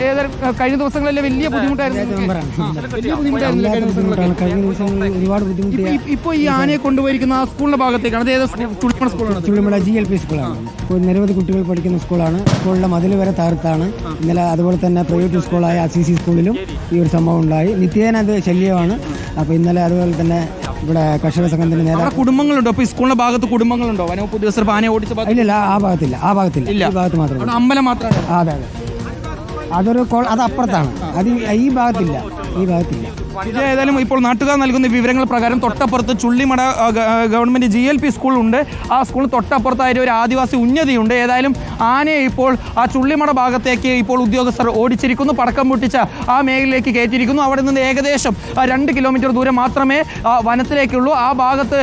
ഏതായാലും കഴിഞ്ഞ ദിവസങ്ങളിലെ വലിയ ബുദ്ധിമുട്ടായിരുന്നു ഇപ്പൊ- ഈ ആനയെ കൊണ്ടുപോയിരിക്കുന്ന ആ സ്കൂളിന്റെ ഭാഗത്തേക്കാണ്. അത് ഏത് സ്കൂളാണ്? ചുള്ളിമല ജി എൽ പി സ്കൂളാണ് നിരവധി കുട്ടികൾ പഠിക്കുന്ന സ്കൂളാണ്. സ്കൂളിലെ മതിൽ വരെ തകർത്താണ് ഇന്നലെ അതുപോലെ തന്നെ പ്രൈവറ്റ് സ്കൂളായ സി സി സ്കൂളിലും ഈ ഒരു സംഭവം ഉണ്ടായി. നിത്യേന അത് ശല്യമാണ്. അപ്പോൾ ഇന്നലെ അതുപോലെ തന്നെ ഇവിടെ കർഷക സംഘത്തിന്റെ നേതാവ് കുടുംബങ്ങളുണ്ടോ? ഇപ്പൊ ഈ സ്കൂളിന്റെ ഭാഗത്ത് കുടുംബങ്ങളുണ്ടോ? വനവകുപ്പ് ഉദ്യോഗസ്ഥർ ആനയെ ഓടിച്ച ഇല്ല ആ ഭാഗത്തില്ല. ആ ഭാഗത്തില്ല. ഈ ഭാഗത്ത് മാത്രമേ അമ്പലം മാത്രമേ അതെ അതെ. അതൊരു അത് അപ്പുറത്താണ് അത് ഈ- ഭാഗത്തില്ല. ഈ ഭാഗത്തില്ല. ഇത് ഏതായാലും ഇപ്പോൾ നാട്ടുകാർ നൽകുന്ന വിവരങ്ങൾ പ്രകാരം തൊട്ടപ്പുറത്ത് Chullimada government G L P സ്കൂളുണ്ട്. ആ സ്കൂൾ തൊട്ടപ്പുറത്തായിട്ട് ഒരു ആദിവാസി ഉന്നതിയുണ്ട്. ഏതായാലും ആനയെ ഇപ്പോൾ ആ ചുള്ളിമട ഭാഗത്തേക്ക് ഇപ്പോൾ ഉദ്യോഗസ്ഥർ ഓടിച്ചിരിക്കുന്നു. പടക്കം പൊട്ടിച്ച ആ മേഖലയിലേക്ക് കയറ്റിയിരിക്കുന്നു. അവിടെ നിന്ന് ഏകദേശം രണ്ട് കിലോമീറ്റർ ദൂരം മാത്രമേ വനത്തിലേക്കുള്ളൂ. ആ ഭാഗത്ത്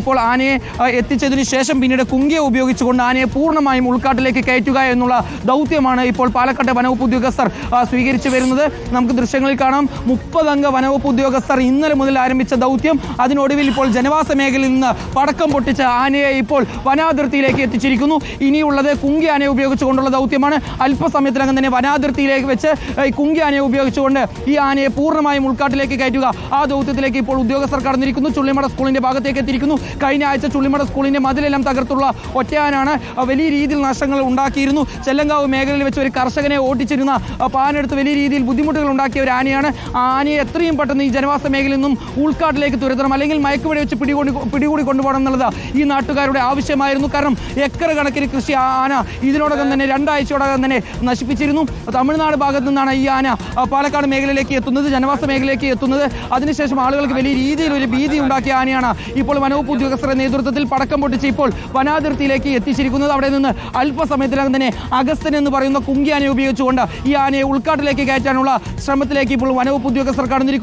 ഇപ്പോൾ ആനയെ എത്തിച്ചതിന് ശേഷം പിന്നീട് കുങ്കിയെ ഉപയോഗിച്ചുകൊണ്ട് ആനയെ പൂർണമായും ഉൾക്കാട്ടിലേക്ക് കയറ്റുക എന്നുള്ള ദൗത്യമാണ് ഇപ്പോൾ പാലക്കാട്ടെ വനവകുപ്പ് ഉദ്യോഗസ്ഥർ സ്വീകരിച്ചു വരുന്നത്. നമുക്ക് ദൃശ്യങ്ങളിൽ കാണാം. മുപ്പതംഗ വനവകുപ്പ് ഉദ്യോഗസ്ഥർ ഇന്നലെ മുതൽ ആരംഭിച്ച ദൗത്യം. അതിനൊടുവിൽ ഇപ്പോൾ ജനവാസ മേഖലയിൽ നിന്ന് പടക്കം പൊട്ടിച്ച ആനയെ ഇപ്പോൾ വനാതിർത്തിയിലേക്ക് എത്തിച്ചിരിക്കുന്നു. ഇനിയുള്ളത് കുങ്കി ആനയെ ഉപയോഗിച്ചുകൊണ്ടുള്ള ദൗത്യമാണ്. അല്പസമയത്തിനകം തന്നെ വനാതിർത്തിയിലേക്ക് വെച്ച് ഈ കുങ്കി ആനയെ ഉപയോഗിച്ചുകൊണ്ട് ഈ ആനയെ പൂർണമായും ഉൾക്കാട്ടിലേക്ക് കയറ്റുക. ആ ദൗത്യത്തിലേക്ക് ഇപ്പോൾ ഉദ്യോഗസ്ഥർ കടന്നിരിക്കുന്നു. ചുള്ളിമട സ്കൂളിന്റെ ഭാഗത്തേക്ക് എത്തിയിരിക്കുന്നു. കഴിഞ്ഞ ആഴ്ച ചുള്ളിമട സ്കൂളിന്റെ മതിലെല്ലാം തകർത്തുള്ള ഒറ്റയാനാണ് വലിയ രീതിയിൽ നഷ്ടങ്ങൾ ഉണ്ടാക്കിയിരുന്നു. ചെല്ലങ്കാവ് മേഖലയിൽ വെച്ച് ഒരു കർഷകനെ ഓടിച്ചിരുന്ന പാനെടുത്ത് വലിയ രീതിയിൽ ബുദ്ധിമുട്ടുകൾ ഉണ്ടാക്കിയ ഒരു ആനയാണ്. ആനയെ എത്രയും പെട്ടെന്ന് ഈ ജനവാസ മേഖലയിൽ നിന്നും ഉൾക്കാട്ടിലേക്ക് തുരത്തണം. അല്ലെങ്കിൽ മയക്കുവെടി വെച്ച് പിടികൂടി പിടികൂടി കൊണ്ടുപോകണം എന്നുള്ളത് ഈ നാട്ടുകാരുടെ ആവശ്യമായിരുന്നു. കാരണം ഏക്കർ കണക്കിന് കൃഷി ആന ഇതിനോടകം തന്നെ രണ്ടാഴ്ചയോടകം തന്നെ നശിപ്പിച്ചിരുന്നു. തമിഴ്നാട് ഭാഗത്തു നിന്നാണ് ഈ ആന പാലക്കാട് മേഖലയിലേക്ക് എത്തുന്നത് ജനവാസ മേഖലയിലേക്ക് എത്തുന്നത്. അതിനുശേഷം ആളുകൾക്ക് വലിയ രീതിയിൽ ഒരു ഭീതി ഉണ്ടാക്കിയ ആനയാണ് ഇപ്പോൾ വനവകുപ്പ് ഉദ്യോഗസ്ഥരുടെ നേതൃത്വത്തിൽ പടക്കം പൊട്ടിച്ച് ഇപ്പോൾ വനാതിർത്തിയിലേക്ക് എത്തിച്ചിരിക്കുന്നത്. അവിടെ നിന്ന് അല്പസമയത്തിനകം തന്നെ അഗസ്തൻ എന്ന് പറയുന്ന കുങ്കിയാനെ ഉപയോഗിച്ചുകൊണ്ട് ഈ ആനയെ ഉൾക്കാട്ടിലേക്ക് കയറ്റാനുള്ള ശ്രമത്തിലേക്ക് ഇപ്പോൾ വനവകുപ്പ് ഉദ്യോഗസ്ഥർ കടന്നിരിക്കുന്നു.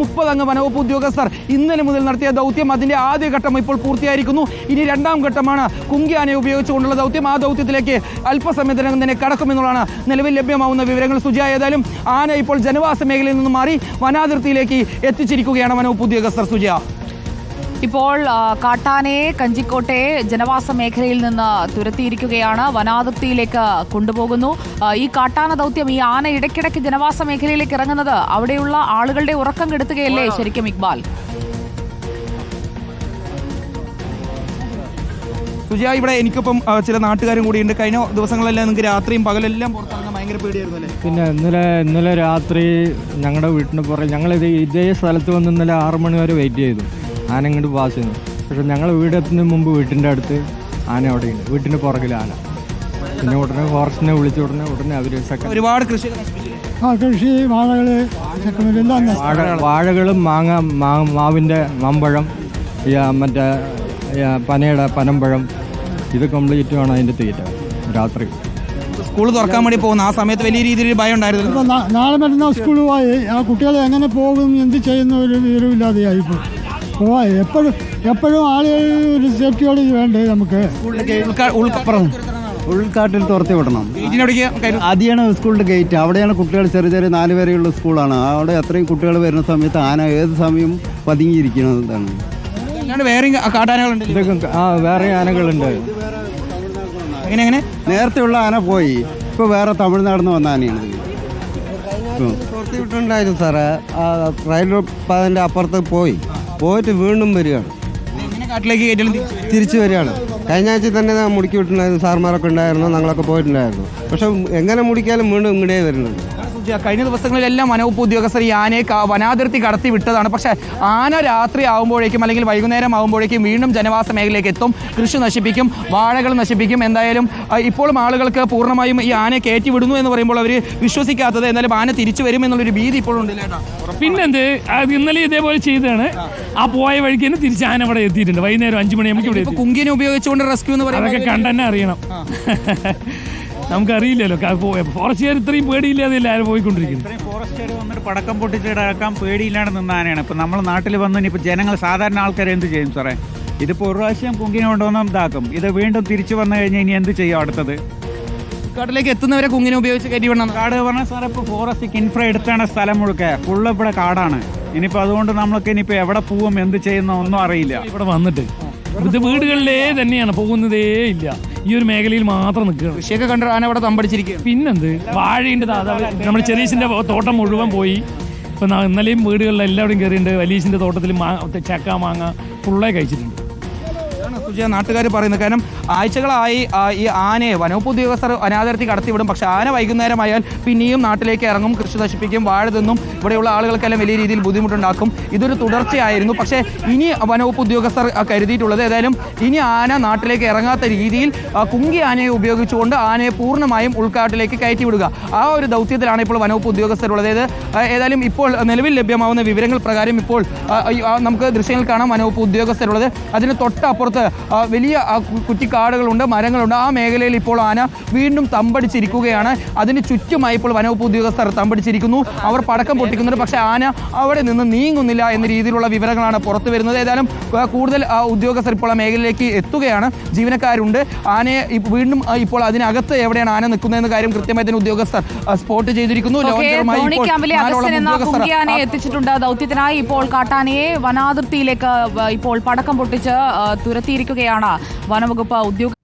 മുപ്പതംഗ വനവകുപ്പ് ഉദ്യോഗസ്ഥർ ഇന്നലെ മുതൽ നടത്തിയ ദൗത്യം അതിന്റെ ആദ്യഘട്ടം ഇപ്പോൾ പൂർത്തിയായിരിക്കുന്നു. ഇനി രണ്ടാം ഘട്ടമാണ് കുങ്കിയാനെ ഉപയോഗിച്ചുകൊണ്ടുള്ള ദൗത്യം. ആ ദൗത്യത്തിലേക്ക് അല്പസമയത്തിനകം തന്നെ കടക്കുമെന്നുള്ളതാണ് നിലവിൽ ലഭ്യമാവുന്ന വിവരങ്ങൾ. സുജയ ആന ഇപ്പോൾ ജനവാസ മേഖലയിൽ നിന്ന് മാറി വനാതിർത്തിയിലേക്ക് എത്തിച്ചിരിക്കുകയാണ് വനവകുപ്പ് ഉദ്യോഗസ്ഥർ. സുജയ. ഇപ്പോൾ കാട്ടാനയെ കഞ്ചിക്കോട്ടെ ജനവാസ മേഖലയിൽ നിന്ന് തുരത്തിയിരിക്കുകയാണ്. വനാതിർത്തിയിലേക്ക് കൊണ്ടുപോകുന്നു. ഈ കാട്ടാന ദൗത്യം ഈ ആന ഇടയ്ക്കിടയ്ക്ക് ജനവാസ മേഖലയിലേക്ക് ഇറങ്ങുന്നത് അവിടെയുള്ള ആളുകളുടെ ഉറക്കം കെടുത്തുകയല്ലേ ശരിക്കും ഇക്ബാൽ? സുജയ ഇവിടെ എനിക്കൊപ്പം ചില നാട്ടുകാരും കൂടിയുണ്ട്. കഴിഞ്ഞ ദിവസങ്ങളെല്ലാം നിങ്ങൾക്ക് രാത്രിയും പകലെല്ലാം പുറത്തിറങ്ങാൻ ഭയങ്കര പേടിയായിരുന്നു അല്ലേ? പിന്നെ ഇന്നലെ ഇന്നലെ രാത്രി ഞങ്ങളുടെ വീട്ടിന് പുറകെ ഞങ്ങളിത് ഇതേ സ്ഥലത്ത് വന്ന് ഇന്നലെ ആറ് മണി വരെ വെയിറ്റ് ചെയ്തു. ആന ഇങ്ങോട്ട് പാസ് ചെയ്യുന്നു. പക്ഷെ ഞങ്ങൾ വീടെത്തുന്നതിന് മുമ്പ് വീട്ടിന്റെ അടുത്ത് ആന അവിടെയുണ്ട്. വീട്ടിന്റെ പുറകിൽ ആന. പിന്നെ ഉടനെ ഫോറസ്റ്റിനെ വിളിച്ച ഉടനെ ഉടനെ അവർ ഒരുപാട് കൃഷികൾ നശിപ്പിച്ചില്ലേ? ആ കൃഷി വാഴകൾ വാഴ വാഴകളും മാങ്ങ മാ മാവിന്റെ മാമ്പഴം മറ്റേ പനയുടെ പനമ്പഴം ഇത് കംപ്ലീറ്റ് വേണം അതിന്റെ തീറ്റ രാത്രി. സ്കൂൾ തുറക്കാൻ വേണ്ടി പോകുന്ന ആ സമയത്ത് വലിയ രീതിയിൽ ഭയം ഉണ്ടായിരുന്നു നാളെ മറ്റന്നാൾ സ്കൂളിൽ പോയി. ആ കുട്ടികളെ എങ്ങനെ പോകും എന്ത് ചെയ്യുന്ന ഒരു വിവരമില്ലാതെയായി പോവായി എപ്പോഴും എപ്പോഴും ആളുകൾ ഒരു സേഫ്റ്റിയോട് വേണ്ടേ നമുക്ക്? ഉൾക്കാട്ടിൽ തുറത്തി വിടണം. അതിയാണ് സ്കൂളിന്റെ ഗേറ്റ് അവിടെയാണ് കുട്ടികൾ ചെറിയ ചെറിയ നാല് വരെയുള്ള സ്കൂളാണ്. അവിടെ അത്രയും കുട്ടികൾ വരുന്ന സമയത്ത് ആന ഏത് സമയം പതുങ്ങിയിരിക്കുന്നതാണ്. വേറെ കാട്ടാനകളുണ്ട്? ആ വേറെ ആനകളുണ്ട്. എങ്ങനെ എങ്ങനെ? നേരത്തെയുള്ള ആന പോയി. ഇപ്പോൾ വേറെ തമിഴ്നാട് നിന്ന് വന്ന ആനയാണ്. തുറത്തി വിട്ടിട്ടുണ്ടായിരുന്നു സാറേ. റെയിൽവേ പാതന്റെ അപ്പുറത്ത് പോയി. പോയിട്ട് വീണ്ടും വരികയാണ്. കാട്ടിലേക്ക് കയറ്റിയാലും തിരിച്ചു വരികയാണ്. കഴിഞ്ഞ ആഴ്ച തന്നെ മുടിക്കി വിട്ടുണ്ടായിരുന്നു സാർമാരൊക്കെ ഉണ്ടായിരുന്നു ഞങ്ങളൊക്കെ പോയിട്ടുണ്ടായിരുന്നു. പക്ഷെ എങ്ങനെ മുടിക്കാലും വീണ്ടും ഇങ്ങടേ വരുന്നുണ്ട്. കഴിഞ്ഞ ദിവസങ്ങളിലെല്ലാം വനവകുപ്പ് ഉദ്യോഗസ്ഥർ ഈ ആനയെ വനാതിർത്തി കടത്തി വിട്ടതാണ്. പക്ഷേ ആന രാത്രി ആകുമ്പോഴേക്കും അല്ലെങ്കിൽ വൈകുന്നേരം ആകുമ്പോഴേക്കും വീണ്ടും ജനവാസ മേഖലയിലേക്ക് എത്തും. കൃഷി നശിപ്പിക്കും വാഴകൾ നശിപ്പിക്കും. എന്തായാലും ഇപ്പോഴും ആളുകൾക്ക് പൂർണമായും ഈ ആനയെ കയറ്റി വിടുന്നു എന്ന് പറയുമ്പോൾ അവർ വിശ്വസിക്കാത്തത് എന്നാലും ആന തിരിച്ചു വരും എന്നുള്ളൊരു ഭീതി ഇപ്പോഴും ഉണ്ട് പിന്നെന്ത് ഇന്നലെ ഇതേപോലെ ചെയ്തതാണ്. ആ പോയ വഴിക്ക് തന്നെ തിരിച്ച് ആന ഇവിടെ എത്തിയിട്ടുണ്ട്. വൈകുന്നേരം അഞ്ചു മണിയാകുമ്പോൾ ഇവിടെ കുങ്കിനെ ഉപയോഗിച്ചുകൊണ്ട് റെസ്ക്യൂ എന്ന് പറയുന്നത് കണ്ടെന്നെ അറിയണം. നമുക്കറിയില്ലല്ലോ. ഫോറസ്റ്റുകാർ ഇത്രയും പേടിയില്ലാതെ എല്ലാവരും പോയിക്കൊണ്ടിരിക്കുന്നു ഇത്രയും ഫോറസ്റ്റുകാർ വന്നിട്ട് പടക്കം പൊട്ടിച്ചിടക്കാൻ പേടിയില്ലാണ്ട് നിന്ന ആനയാണ് ഇപ്പം നമ്മൾ നാട്ടിൽ വന്നു ഇനിയിപ്പോൾ ജനങ്ങൾ സാധാരണ ആൾക്കാർ എന്ത് ചെയ്യും സാറേ? ഇതിപ്പോൾ ഒരു പ്രാവശ്യം കുങ്കിനെ കൊണ്ടുവന്ന് ഇതാക്കും. ഇത് വീണ്ടും തിരിച്ചു വന്നു കഴിഞ്ഞാൽ ഇനി എന്ത് ചെയ്യും അടുത്തത്? കാട്ടിലേക്ക് എത്തുന്നവരെ കുങ്ങിനെ ഉപയോഗിച്ച് കയറ്റി വേണം കാട് പറഞ്ഞാൽ സാറേ ഇപ്പോൾ ഫോറസ്റ്റ് ഇൻഫ്ര എടുത്താണ് സ്ഥലം മുഴുക്കെ. ഫുള്ള് ഇവിടെ കാടാണ്. ഇനിയിപ്പോൾ അതുകൊണ്ട് നമ്മൾക്ക് ഇനിയിപ്പോൾ എവിടെ പോവും എന്ത് ചെയ്യുന്ന ഒന്നും അറിയില്ല. ഇവിടെ വന്നിട്ട്. ഇത് വീടുകളിലേ തന്നെയാണ് പോകുന്നതേ ഇല്ല. ഈ ഒരു മേഖലയിൽ മാത്രം നിൽക്കുക കൃഷിയൊക്കെ കണ്ടിട്ട് ആന അവിടെ തമ്പടിച്ചിരിക്കുകയാണ്. പിന്നെന്ത്? വാഴയുണ്ട് നമ്മുടെ ചെറീസിന്റെ തോട്ടം മുഴുവൻ പോയി. ഇപ്പൊ ഇന്നലെയും വീടുകളിൽ എല്ലാവരും കയറിയിട്ടുണ്ട് വലിയസിന്റെ തോട്ടത്തിൽ ചക്ക മാങ്ങ ഫുള്ളായി കഴിച്ചിട്ടുണ്ട്. നാട്ടുകാർ പറയുന്നത് കാരണം ആഴ്ചകളായി ഈ ആനയെ വനവകുപ്പ് ഉദ്യോഗസ്ഥർ അനാദരത്തി കടത്തിവിടും. പക്ഷേ ആന വൈകുന്നേരമായാൽ പിന്നെയും നാട്ടിലേക്ക് ഇറങ്ങും കൃഷി നശിപ്പിക്കും വാഴ തിന്നും. ഇവിടെയുള്ള ആളുകൾക്കെല്ലാം വലിയ രീതിയിൽ ബുദ്ധിമുട്ടുണ്ടാക്കും. ഇതൊരു തുടർച്ചയായിരുന്നു. പക്ഷേ ഇനി വനവകുപ്പ് ഉദ്യോഗസ്ഥർ കരുതിയിട്ടുള്ളത് ഏതായാലും ഇനി ആന നാട്ടിലേക്ക് ഇറങ്ങാത്ത രീതിയിൽ കുങ്കി ആനയെ ഉപയോഗിച്ചുകൊണ്ട് ആനയെ പൂർണമായും ഉൾക്കാട്ടിലേക്ക് കയറ്റി വിടുക ആ ഒരു ദൗത്യത്തിലാണ് ഇപ്പോൾ വനവകുപ്പ് ഉദ്യോഗസ്ഥരുള്ളത്. ആ, ഏതായാലും ഇപ്പോൾ നിലവിൽ ലഭ്യമാവുന്ന വിവരങ്ങൾ പ്രകാരം ഇപ്പോൾ നമുക്ക് ദൃശ്യങ്ങൾ കാണാം വനവകുപ്പ് ഉദ്യോഗസ്ഥരുള്ളത്. അതിന് തൊട്ടപ്പുറത്ത് വലിയ കുറ്റിക്കാടുകളുണ്ട് മരങ്ങളുണ്ട്. ആ മേഖലയിൽ ഇപ്പോൾ ആന വീണ്ടും തമ്പടിച്ചിരിക്കുകയാണ്. അതിന് ചുറ്റുമായി ഇപ്പോൾ വനവകുപ്പ് ഉദ്യോഗസ്ഥർ തമ്പടിച്ചിരിക്കുന്നു. അവർ പടക്കം പൊട്ടിക്കുന്നുണ്ട്. പക്ഷേ ആന അവിടെ നിന്ന് നീങ്ങുന്നില്ല എന്ന രീതിയിലുള്ള വിവരങ്ങളാണ് പുറത്തു വരുന്നത്. ഏതായാലും കൂടുതൽ ഉദ്യോഗസ്ഥർ ഇപ്പോൾ ആ മേഖലയിലേക്ക് എത്തുകയാണ്. ജീവനക്കാരുണ്ട്. ആനയെ വീണ്ടും ഇപ്പോൾ അതിനകത്ത് എവിടെയാണ് ആന നിൽക്കുന്നതെന്ന കാര്യം കൃത്യമായി തന്നെ ഉദ്യോഗസ്ഥർ സ്പോട്ട് ചെയ്തിരിക്കുന്നു. എത്തിച്ചിട്ടുണ്ട്. ദൗത്യത്തിനായി ഇപ്പോൾ കാട്ടാനയെ വനാതിർത്തിയിലേക്ക് ഇപ്പോൾ പടക്കം പൊട്ടിച്ച് ആ, തുരത്തിയിരിക്കുകയാണ് വനംവകുപ്പ് ഉദ്യോഗ